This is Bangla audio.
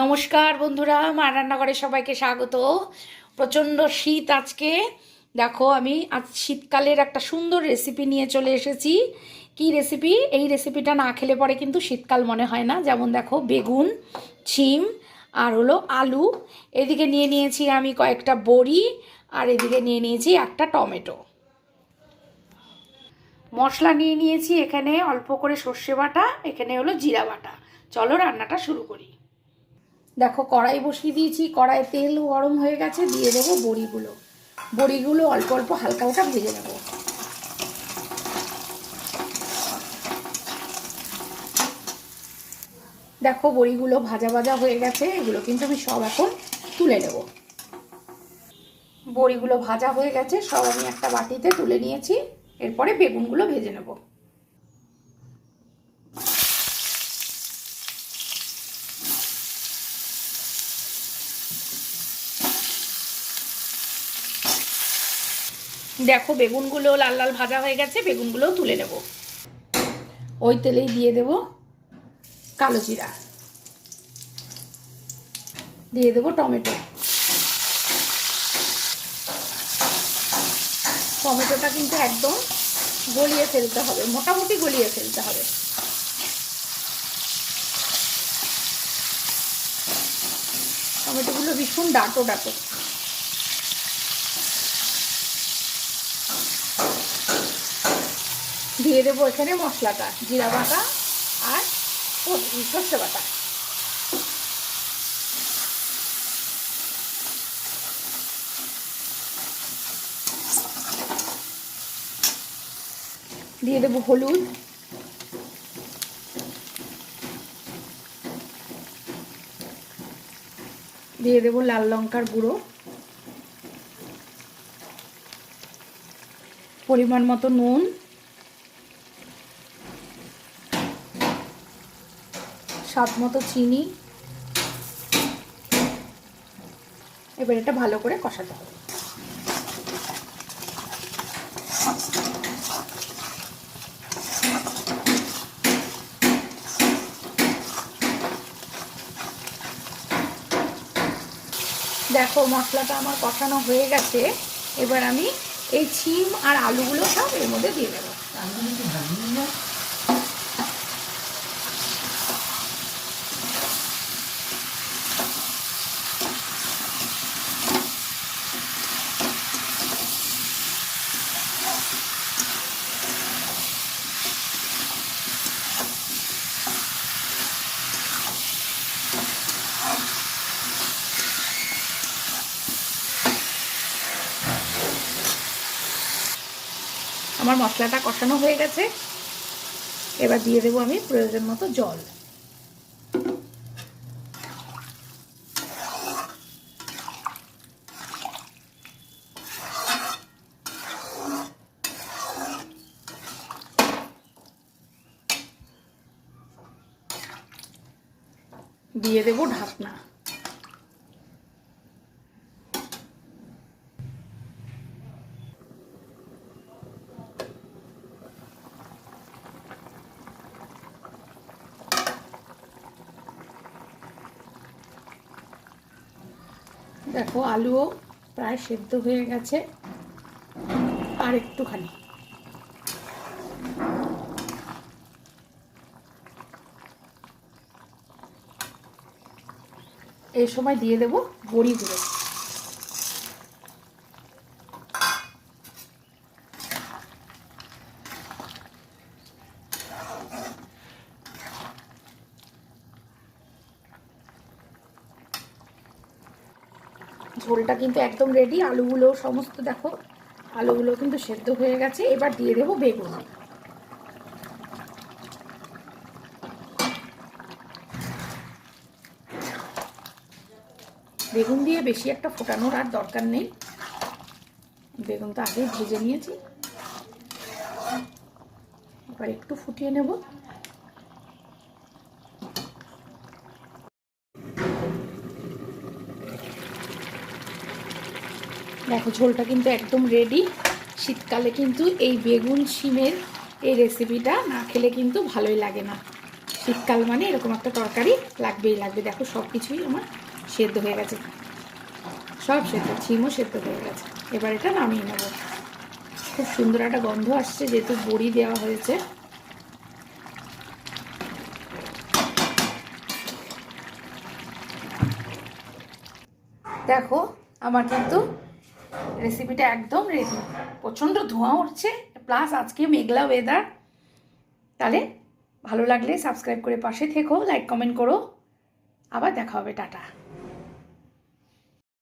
নমস্কার বন্ধুরা মা রান্নাঘরে সবাইকে স্বাগত। প্রচণ্ড শীত আজকে। দেখো, আমি আজ শীতকালের একটা সুন্দর রেসিপি নিয়ে চলে এসেছি। কি রেসিপি এই রেসিপিটা না খেলে পরে কিন্তু শীতকাল মনে হয় না। যেমন দেখো, বেগুন, ছিম, আর হলো আলু। এদিকে নিয়ে নিয়েছি আমি কয়েকটা বড়ি, আর এদিকে নিয়ে নিয়েছি একটা টমেটো। মশলা নিয়ে নিয়েছি এখানে অল্প করে সর্ষে বাটা, এখানে হলো জিরা বাটা। চলো রান্নাটা শুরু করি। দেখো, কড়াই বসিয়ে দিয়েছি কড়াই তেল গরম হয়ে গেছে, দিয়ে দেবো বড়িগুলো। বড়িগুলো অল্প অল্প হালকা হালকা ভেজে নেব। দেখো, বড়িগুলো ভাজা ভাজা হয়ে গেছে, এগুলো কিন্তু আমি সব এখন তুলে নেব। বড়িগুলো ভাজা হয়ে গেছে, সব আমি একটা বাটিতে তুলে নিয়েছি, এরপরে বেগুনগুলো ভেজে নেব। দেখো, বেগুনগুলো লাল লাল ভাজা হয়ে গেছে, বেগুনগুলোও তুলে নেব। ওই তেলেই দিয়ে দেব কালো জিরা। দিয়ে দেব টমেটো। টমেটোটা কিন্তু একদম গলিয়ে ফেলতে হবে, মোটামুটি গলিয়ে ফেলতে হবে। টমেটোগুলো ভীষণ ডাটো ডাটো। দিয়ে দেবো এখানে মশলাটা, জিরা বাটা আর সর্ষে বাটা। দিয়ে দেবো হলুদ। দিয়ে দেবো লাল লঙ্কার গুঁড়ো। পরিমাণ মতো নুন। স্বাদ মতো চিনি। এবার এটা ভালো করে কষাতে হবে। দেখো, মশলাটা আমার কষানো হয়ে গেছে। এবার আমি এই ছিম আর আলুগুলো সব এর মধ্যে দিয়ে দেবো। আমার মশলাটা কষানো হয়ে গেছে। এবার দিয়ে দেবো আমি প্রয়োজন মতো জল। দিয়ে দেবো ঢাকনা। দেখো আলুও প্রায় সেদ্ধ হয়ে গেছে। আর একটুখানি। এই সময় দিয়ে দেব বড়িগুলো ঝোলটা কিন্তু একদম রেডি আলুগুলো সমস্ত দেখো, আলুগুলো কিন্তু সেদ্ধ হয়ে গেছে। এবার দিয়ে দেবো বেগুন। বেগুন দিয়ে বেশি একটা ফোটানোর আর দরকার নেই। বেগুন তো আগেই ভেজে নিয়েছি। এবার একটু ফুটিয়ে নেব। দেখো, ঝোলটা কিন্তু একদম রেডি শীতকালে কিন্তু এই বেগুন, শিমের এই রেসিপিটা না খেলে কিন্তু ভালোই লাগে না। শীতকাল মানে এরকম একটা তরকারি লাগবেই লাগবে। দেখো সব কিছুই আমার সেদ্ধ হয়ে গেছে। সব সেদ্ধ ছিমও সেদ্ধ হয়ে গেছে। এবার এটা নামিয়ে নেব। খুব সুন্দর একটা গন্ধ আসছে, যেহেতু বড়ি দেওয়া হয়েছে। দেখো, আমার কিন্তু রেসিপিটা একদম রেডি প্রচণ্ড ধোঁয়া উঠছে প্লাস আজকে মেঘলা ওয়েদার তাহলে ভালো লাগলে সাবস্ক্রাইব করে পাশে থেকো লাইক কমেন্ট করো। আবার দেখা হবে, টাটা।